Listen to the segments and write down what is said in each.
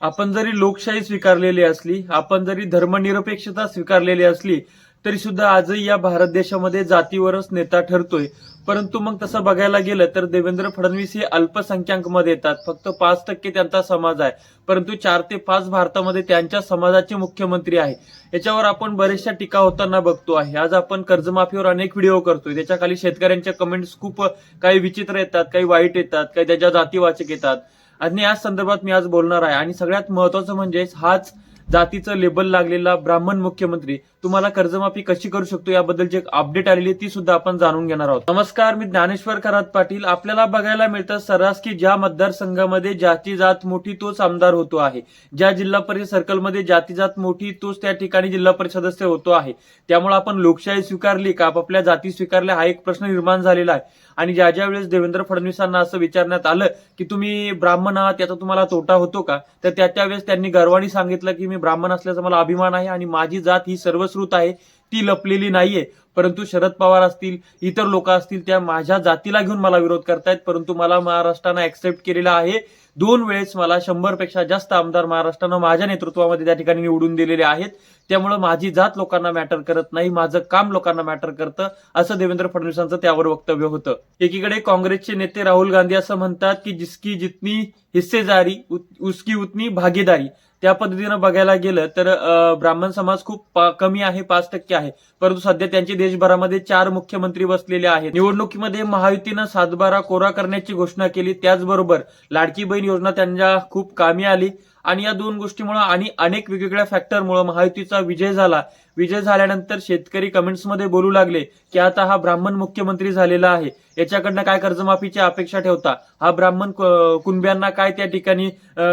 आपण जरी लोकशाही स्वीकारलेली असली आपण जरी धर्मनिरपेक्षता स्वीकारलेली असली तरी सुद्धा आजही या भारत देशामध्ये जातीवरच नेता ठरतोय. परंतु मग तसं बघायला गेलं तर देवेंद्र फडणवीस हे अल्पसंख्याकमध्ये येतात. फक्त पाच टक्के त्यांचा समाज आहे. परंतु चार ते पाच भारतामध्ये त्यांच्या समाजाचे मुख्यमंत्री आहे. याच्यावर आपण बरेचशा टीका होताना बघतो आहे. आज आपण कर्जमाफीवर अनेक व्हिडिओ करतोय. त्याच्याखाली शेतकऱ्यांच्या कमेंट्स खूप काही विचित्र येतात काही वाईट येतात काही त्याच्या जातीवाचक येतात. आणि या संदर्भात मी आज बोलणार आहे. आणि सगळ्यात महत्वाचं म्हणजे हाच जातीचं लेबल लागलेला ब्राह्मण मुख्यमंत्री तुम्हाला कर्जमाफी कशी करू शकतो याबद्दलची एक अपडेट आलेली ती सुद्धा आपण जाणून घेणार आहोत. नमस्कार मी ज्ञानेश्वर खरात पाटील. आपल्याला बघायला मिळतं सर्रास की ज्या मतदारसंघामध्ये जाती जात मोठी तोच आमदार होतो आहे. ज्या जिल्हा परिषद सर्कलमध्ये जाती जात मोठी तोच त्या ठिकाणी जिल्हा परिषद सदस्य होतो आहे. त्यामुळे आपण लोकशाही स्वीकारली का? आपापल्या जाती स्वीकारल्या हा एक प्रश्न निर्माण झालेला आहे. आणि ज्या ज्या वेळेस देवेंद्र फडणवीसांना असं विचारण्यात आलं की तुम्ही ब्राह्मण आहात त्याचा तुम्हाला तोटा होतो का? तर त्या त्यावेळेस त्यांनी गर्वाने सांगितलं की मी ब्राह्मण असल्याचा मला अभिमान आहे आणि माझी जात ही सर्वश्रुत आहे. ती लपलेली नाहीये. परंतु शरद पवार असतील इतर लोक असतील त्या माझ्या जातीला घेऊन मला विरोध करतायत. परंतु मला महाराष्ट्रानं ऍक्सेप्ट केलेला आहे. दोन वेळेस मला शंभरपेक्षा जास्त आमदार महाराष्ट्रानं माझ्या नेतृत्वामध्ये त्या ठिकाणी निवडून दिलेले आहेत. त्यामुळं माझी जात लोकांना मॅटर करत नाही माझं काम लोकांना मॅटर करतं असं देवेंद्र फडणवीसांचं त्यावर वक्तव्य होतं. एकीकडे काँग्रेसचे नेते राहुल गांधी असं म्हणतात की जिसकी जितनी हिस्सेदारी उसकी उतनी भागीदारी त्या पद्धतीनं बघायला गेलं तर ब्राह्मण समाज खूप कमी आहे पाच टक्के आहे. परंतु सध्या त्यांचे देशभरामध्ये चार मुख्यमंत्री बसलेले आहेत. निवडणुकीमध्ये महायुतीनं सातबारा कोरा करण्याची घोषणा केली. त्याचबरोबर लाडकी बहीण योजना त्यांच्या खूप कामी आली. आणि या दोन गोष्टीमुळे आणि अनेक वेगवेगळ्या फॅक्टरमुळे महायुतीचा विजय झाला. विजय झाल्यानंतर शेतकरी कमेंट्समध्ये बोलू लागले की आता हा ब्राह्मण मुख्यमंत्री झालेला आहे. याच्याकडनं काय कर्जमाफीची अपेक्षा ठेवता? हा ब्राह्मण कुणब्यांना काय त्या ठिकाणी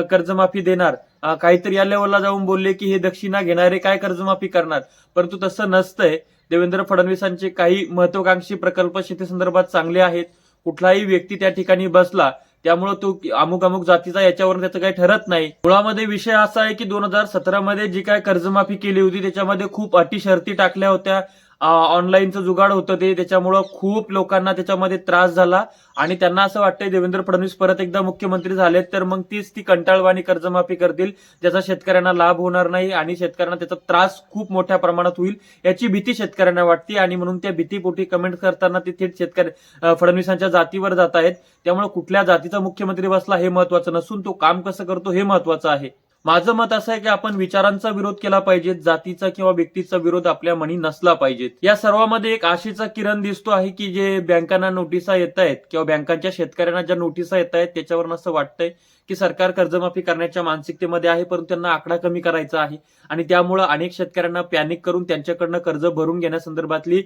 कर्जमाफी देणार? काहीतरी या लेवलला जाऊन बोलले की हे दक्षिणा घेणारे काय कर्जमाफी करणार? परंतु तसं नसतंय. देवेंद्र फडणवीसांचे काही महत्वाकांक्षी प्रकल्प शेतीसंदर्भात चांगले आहेत. कुठलाही व्यक्ती त्या ठिकाणी बसला त्यामुळे तो अमुक अमुक जातीचा याच्यावर त्याचं काही ठरत नाही. मुळामध्ये विषय असा आहे की दोन हजार सतरा मध्ये जी काय कर्जमाफी केली होती त्याच्यामध्ये खूप अटी शर्ती टाकल्या होत्या. ऑनलाईनचं जुगाड होतं ते. त्याच्यामुळं खूप लोकांना त्याच्यामध्ये त्रास झाला. आणि त्यांना असं वाटतंय देवेंद्र फडणवीस परत एकदा मुख्यमंत्री झालेत तर मग तीच ती कंटाळवाणी कर्जमाफी करतील ज्याचा शेतकऱ्यांना लाभ होणार नाही आणि शेतकऱ्यांना त्याचा त्रास खूप मोठ्या प्रमाणात होईल याची भीती शेतकऱ्यांना वाटते. आणि म्हणून त्या भीतीपोटी कमेंट करताना ते थेट शेतकरी फडणवीसांच्या जातीवर जात आहेत. त्यामुळे कुठल्या जातीचा मुख्यमंत्री बसला हे महत्वाचं नसून तो काम कसं करतो हे महत्वाचं आहे. माझं मत असं आहे की आपण विचारांचा विरोध केला पाहिजे जातीचा किंवा व्यक्तीचा विरोध आपल्या मनी नसला पाहिजे या सर्वामध्ये एक आशेचा किरण दिसतो आहे की जे बँकांना नोटिसा येत आहेत किंवा बँकांच्या शेतकऱ्यांना ज्या नोटिसा येत आहेत त्याच्यावर असं वाटतंय की सरकार कर्जमाफी करण्याच्या मानसिकतेमध्ये आहे परंतु त्यांना आकडा कमी करायचा आहे. आणि त्यामुळं अनेक शेतकऱ्यांना पॅनिक करून त्यांच्याकडनं कर्ज भरून घेण्यासंदर्भातली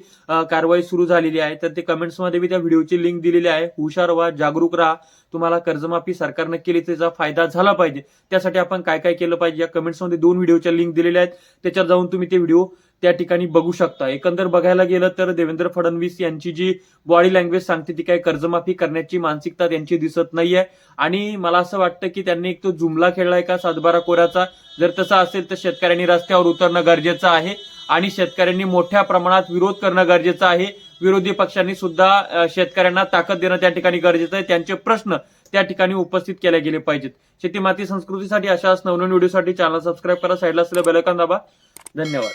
कारवाई सुरू झालेली आहे. तर ते कमेंट्समध्ये मी त्या व्हिडिओची लिंक दिलेली आहे. हुशार व्हा जागरूक राहा. तुम्हाला कर्जमाफी सरकारनं केली त्याचा फायदा झाला पाहिजे. त्यासाठी आपण काय काय केलं पाहिजे? या कमेंट्समध्ये दोन व्हिडिओच्या लिंक दिलेल्या आहेत. त्याच्यावर जाऊन तुम्ही ते व्हिडिओ त्या ठिकाणी बघू शकता. एकंदर बघायला गेलं तर देवेंद्र फडणवीस यांची जी बॉडी लँग्वेज सांगते ती काय कर्जमाफी करण्याची मानसिकता त्यांची दिसत नाहीये. आणि मला असं वाटतं की त्यांनी एक तो जुमला खेळलाय का सातबारा कोऱ्याचा? जर तसा असेल तर शेतकऱ्यांनी रस्त्यावर उतरणं गरजेचं आहे. आणि शेतकऱ्यांनी मोठ्या प्रमाणात विरोध करणं गरजेचं आहे. विरोधी पक्षांनी सुद्धा शेतकऱ्यांना ताकद देणं त्या ठिकाणी गरजेचं आहे. त्यांचे प्रश्न त्या ठिकाणी उपस्थित केले गेले पाहिजेत. शेती माती संस्कृतीसाठी अशाच नवनवीन व्हिडिओसाठी चॅनल सबस्क्राईब करा. साईडला असलेलं बेलकान दाबा. धन्यवाद.